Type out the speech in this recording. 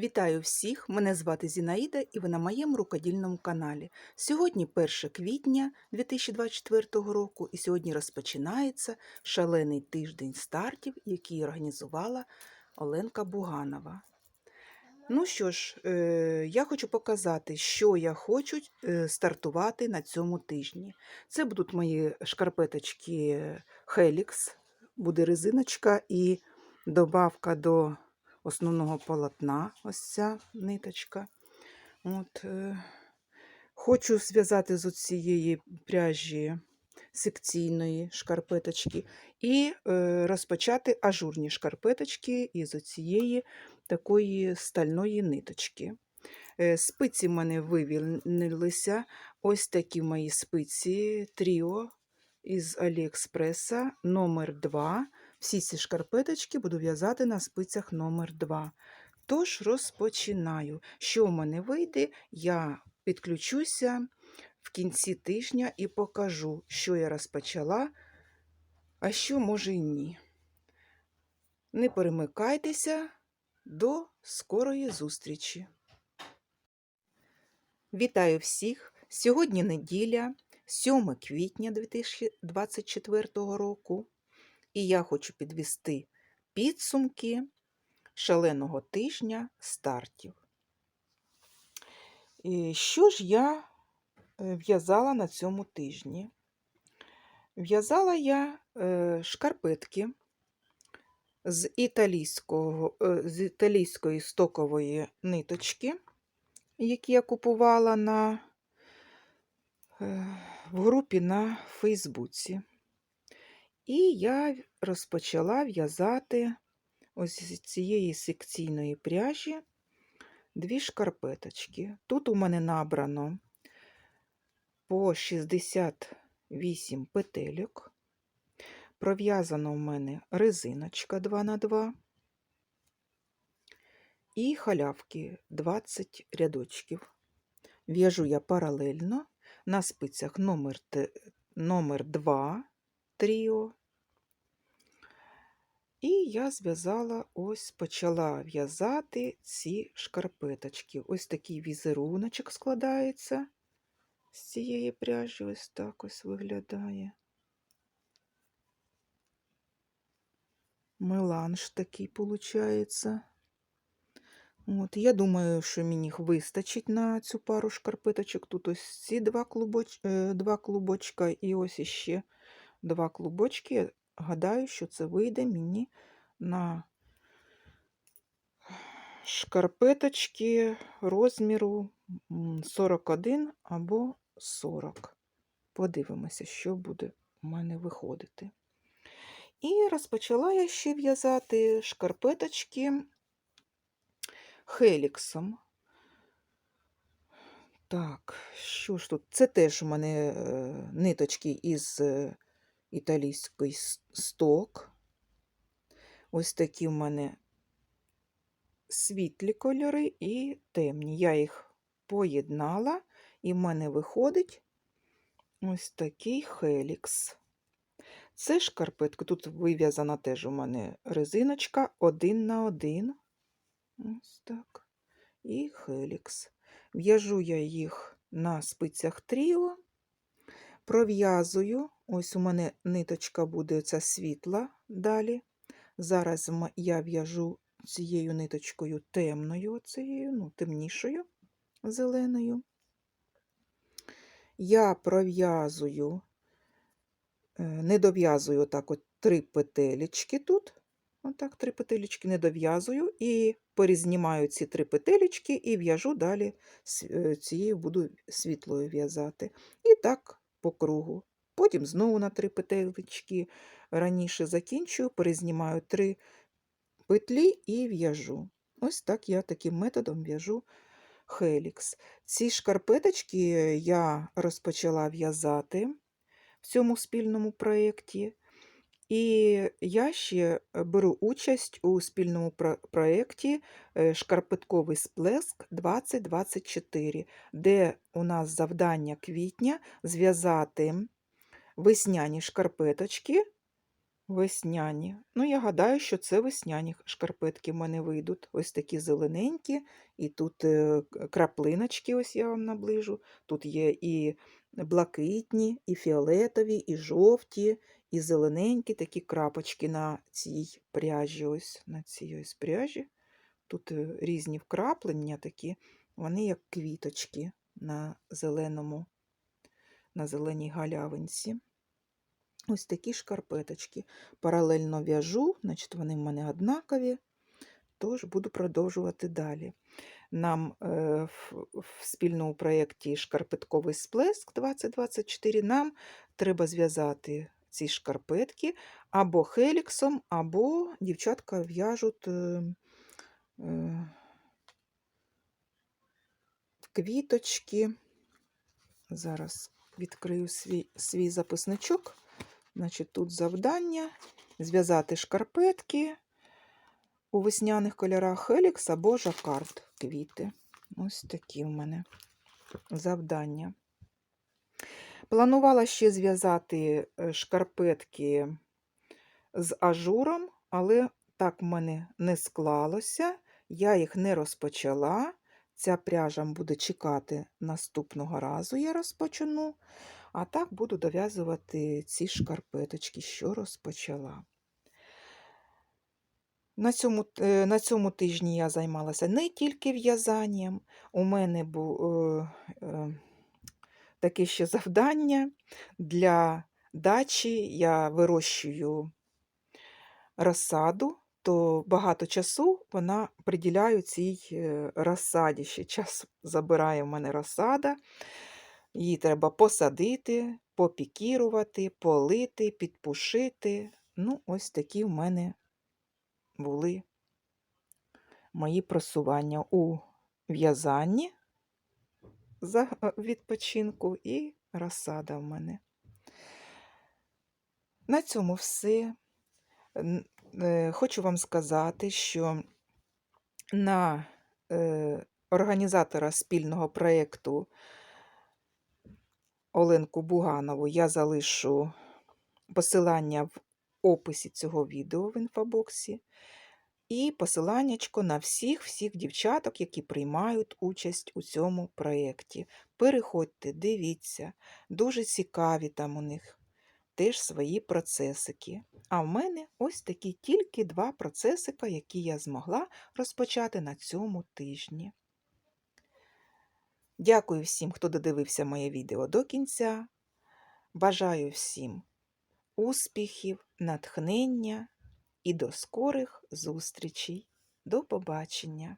Вітаю всіх! Мене звати Зінаїда і ви на моєму рукодільному каналі. Сьогодні 1 квітня 2024 року, і сьогодні розпочинається шалений тиждень стартів, який організувала Оленка Буганова. Ну що ж, е, я хочу показати, що я хочу е, стартувати на цьому тижні. Це будуть мої шкарпеточки Helix, буде резиночка і добавка до основного полотна, ось ця ниточка. От, е, Хочу зв'язати з цієї пряжі секційної шкарпеточки і е, розпочати ажурні шкарпеточки із цієї такої стальної ниточки. Е, спиці в мене вивільнилися. Ось такі мої спиці Тріо із Аліекспреса номер 2 всі ці шкарпеточки буду в'язати на спицях номер 2 Тож розпочинаю. Що в мене вийде, я підключуся в кінці тижня і покажу, що я розпочала, а що може і ні. Не перемикайтеся до скорої зустрічі. Вітаю всіх! Сьогодні неділя, 7 квітня 2024 року і я хочу підвести підсумки шаленого тижня стартів. І Що ж я е, в'язала на цьому тижні? В'язала я е, шкарпетки з італійського, е, з італійської стокової ниточки, які я купувала на, в групі на Фейсбуці. І я розпочала в'язати ось з цієї секційної пряжі дві шкарпеточки. Тут у мене набрано по 68 петельок. Пров'язана у мене резиночка 2х2 і халявки 20 рядочків. В'яжу я паралельно на спицях номер, номер 2 тріо. І я зв'язала ось почала в'язати ці шкарпеточки. Ось такий візеруночок складається з цієї пряжі, ось так ось виглядає. Меланж такий виходить. От, Я думаю, що мені їх вистачить на цю пару шкарпеточок. Тут ось ці два клубоч... Е, два клубочка і ось іще два клубочки. Гадаю, що це вийде мені на шкарпеточки розміру 41 або 40. Подивимося, що буде у мене виходити. І розпочала я ще в'язати шкарпеточки хеліксом. Так, що ж тут? Це теж у мене е, ниточки із е, італійський сток. Ось такі в мене світлі кольори і темні. Я їх поєднала, і в мене виходить ось такий хелікс. Це шкарпетка. Тут вив'язана теж у мене резиночка один на один. Ось так. І хелікс. В'яжу я їх на спицях тріо, пров'язую Ось у мене ниточка буде ця світла далі. Зараз я в'яжу цією ниточкою темною, оцією, ну, темнішою, зеленою. Я пров'язую, е, не дов'язую отак от три петелечки тут. Отак, три петелечки не дов'язую і порізнімаю ці три петелечки і в'яжу далі е, цією буду світлою в'язати. І так по кругу. Потім знову на три петелечки раніше закінчую, перезнімаю три петлі і в'яжу. Ось так я таким методом в'яжу хелікс. Ці шкарпеточки я розпочала в'язати в цьому спільному проєкті. І я ще беру участь у спільному проєкті е, Шкарпетковий сплеск 2024, де у нас завдання квітня зв'язати весняні шкарпеточки Весняні. Ну, я гадаю, що це весняні шкарпетки в мене вийдуть. Ось такі зелененькі, і тут е, краплиночки, ось я вам наближу. Тут є і блакитні, і фіолетові, і жовті, і зелененькі такі крапочки на цій пряжі. Ось на цій ось пряжі. Тут е, різні вкраплення такі, вони як квіточки на зеленому, на зеленій галявинці. Ось такі шкарпеточки. Паралельно в'яжу, значить вони в мене однакові, тож буду продовжувати далі. Нам е, в, в спільному проєкті Шкарпетковий сплеск 2024 нам треба зв'язати ці шкарпетки або хеліксом, або дівчатка в'яжуть е, е, квіточки. Зараз відкрию свій, свій записничок. Значить, тут завдання зв'язати шкарпетки у весняних кольорах Хелікс або жакард квіти. Ось такі в мене завдання. Планувала ще зв'язати е, шкарпетки з ажуром, але так в мене не склалося. Я їх не розпочала. Ця пряжа буде чекати наступного разу, я розпочну. А так буду дов'язувати ці шкарпеточки, що розпочала. На цьому, е, на цьому тижні я займалася не тільки в'язанням. У мене було е, е, таке ще завдання для дачі. Я вирощую розсаду, то багато часу вона приділяю цій е, розсаді. Ще час забирає в мене розсада. Її треба посадити, попікірувати, полити, підпушити. Ну, ось такі в мене були мої просування у в'язанні за відпочинку і розсада в мене. На цьому все. Е, Хочу вам сказати, що на е, організатора спільного проєкту Оленку Буганову я залишу посилання в описі цього відео в інфобоксі. І посиланнячко на всіх всіх дівчаток, які приймають участь у цьому проєкті. Переходьте, дивіться, дуже цікаві там у них теж свої процесики. А в мене ось такі тільки два процесика, які я змогла розпочати на цьому тижні. Дякую всім, хто додивився моє відео до кінця. Бажаю всім успіхів, натхнення і до скорих зустрічей. До побачення!